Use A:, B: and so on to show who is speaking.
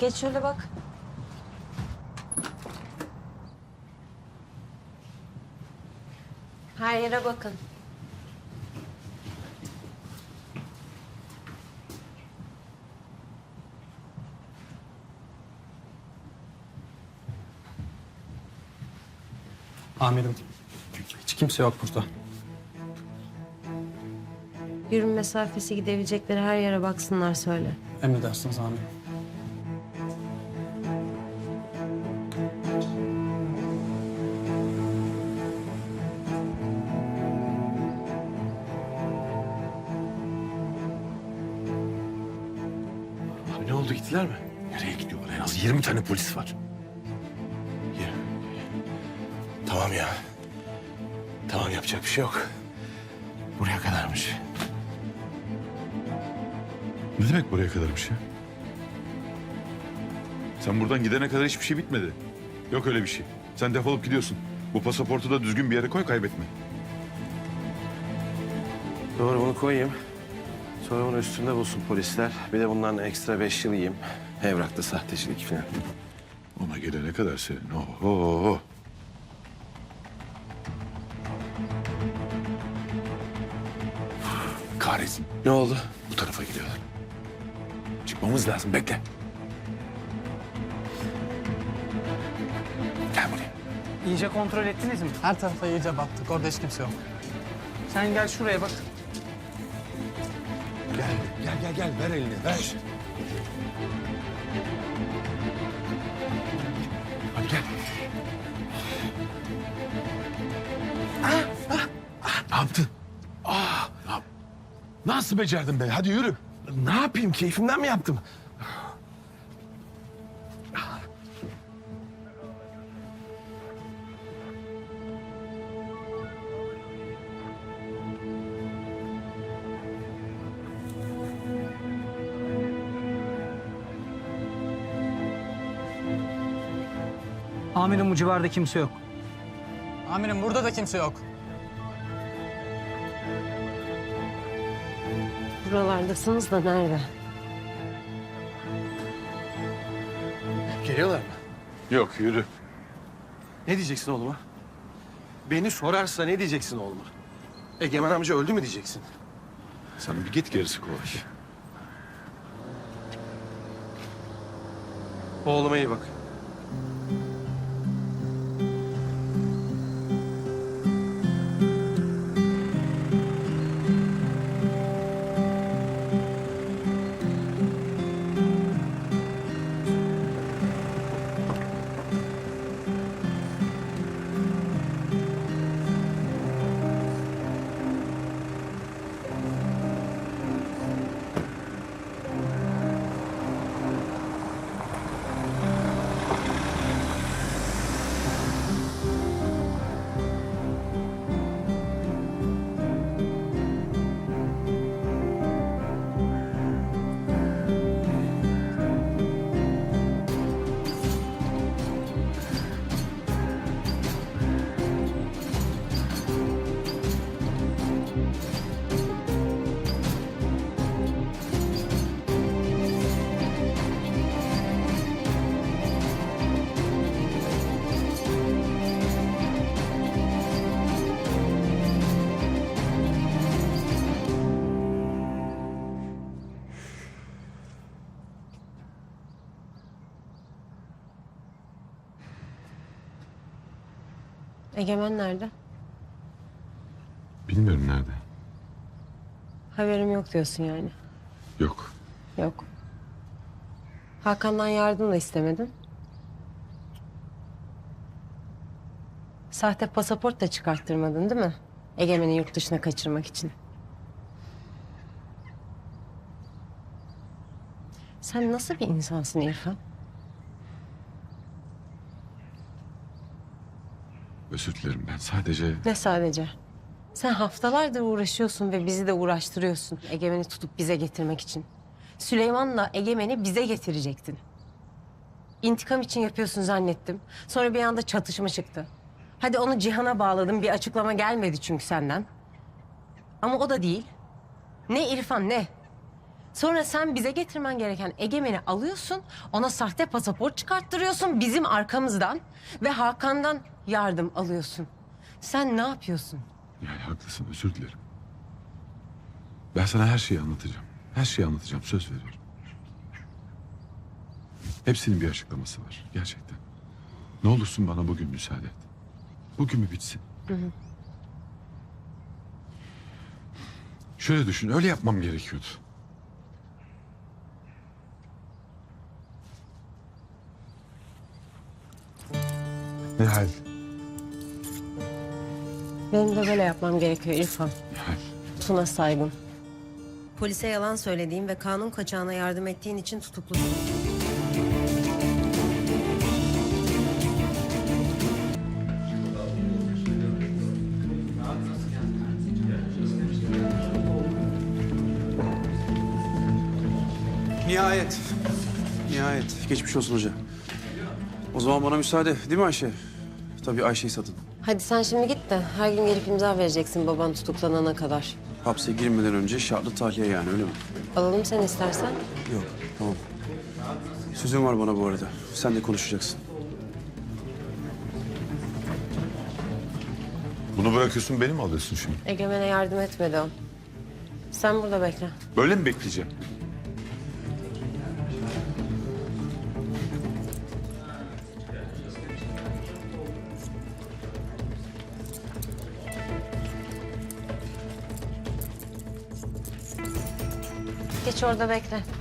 A: Geç şöyle bak. Her yere bakın.
B: Amirim. Hiç kimse yok burada.
A: Yürüme mesafesi gidebilecekleri her yere baksınlar söyle.
B: Emredersiniz amirim.
C: Ne oldu gittiler mi? Nereye gidiyorlar? En az 20 tane polis var. Ya. Tamam ya. Tamam yapacak bir şey yok. Buraya kadarmış.
D: Ne demek buraya kadarmış ya? Sen buradan gidene kadar hiçbir şey bitmedi. Yok öyle bir şey. Sen defolup gidiyorsun. Bu pasaportu da düzgün bir yere koy kaybetme.
C: Doğru bunu koyayım. Bunu üstünde bulsun polisler. Bir de bundan ekstra beş yıl yiyeyim. Evrakta sahtecilik falan.
D: Ona gelene kadar senin. Oho.
C: Kahretsin. Ne oldu? Bu tarafa gidiyorlar. Çıkmamız lazım. Bekle. Gel buraya.
B: İyice kontrol ettiniz mi? Her tarafa iyice baktık. Orada hiç kimse yok. Sen gel şuraya bak.
C: Gel, gel, gel, gel. Ver elini, ver. Hadi gel. Ah, ah, ah, ne yaptın? Ah, nasıl becerdin be? Hadi yürü. Ne yapayım? Keyfimden mi yaptım?
B: Amirim bu civarda kimse yok. Amirim burada da kimse yok.
A: Buralardasınız da nerede?
C: Geliyorlar mı?
D: Yok yürü.
C: Ne diyeceksin oğluma? Beni sorarsa ne diyeceksin oğluma? Egemen amca öldü mü diyeceksin?
D: Sen bir git gerisi kolay.
C: Oğluma iyi bak.
A: Egemen nerede?
D: Bilmiyorum nerede.
A: Haberim yok diyorsun yani.
D: Yok.
A: Yok. Hakan'dan yardım da istemedin. Sahte pasaport da çıkarttırmadın değil mi? Egemen'i yurt dışına kaçırmak için. Sen nasıl bir insansın İrfan?
D: Özür dilerim ben sadece...
A: Ne sadece? Sen haftalardır uğraşıyorsun ve bizi de uğraştırıyorsun. Egemen'i tutup bize getirmek için. Süleyman'la Egemen'i bize getirecektin. İntikam için yapıyorsun zannettim. Sonra bir anda çatışma çıktı. Hadi onu Cihan'a bağladım. Bir açıklama gelmedi çünkü senden. Ama o da değil. Ne İrfan ne? Sonra sen bize getirmen gereken Egemen'i alıyorsun. Ona sahte pasaport çıkarttırıyorsun bizim arkamızdan. Ve Hakan'dan yardım alıyorsun. Sen ne yapıyorsun?
D: Yani haklısın özür dilerim. Ben sana her şeyi anlatacağım. Her şeyi anlatacağım söz veriyorum. Hepsinin bir açıklaması var gerçekten. Ne olursun bana bugün müsaade et. Bugün mü bitsin? Şöyle düşün öyle yapmam gerekiyordu. Nihal.
A: Benim de böyle yapmam gerekiyor İrfan. Tuna saygın. Polise yalan söylediğin ve kanun kaçağına yardım ettiğin için tutuklusun.
E: Nihayet. Nihayet. Geçmiş olsun hoca. O zaman bana müsaade değil mi Ayşe? Tabii Ayşe'yi satın.
A: Hadi sen şimdi git de her gün gelip imza vereceksin baban tutuklanana kadar.
E: Hapse girmeden önce şartlı tahliye yani öyle mi?
A: Alalım sen istersen.
E: Yok tamam. Sözün var bana bu arada. Sen de konuşacaksın.
D: Bunu bırakıyorsun beni mi alıyorsun şimdi?
A: Egemen'e yardım etmedi o. Sen burada bekle.
D: Böyle mi bekleyeceğim?
A: Geç orada bekle.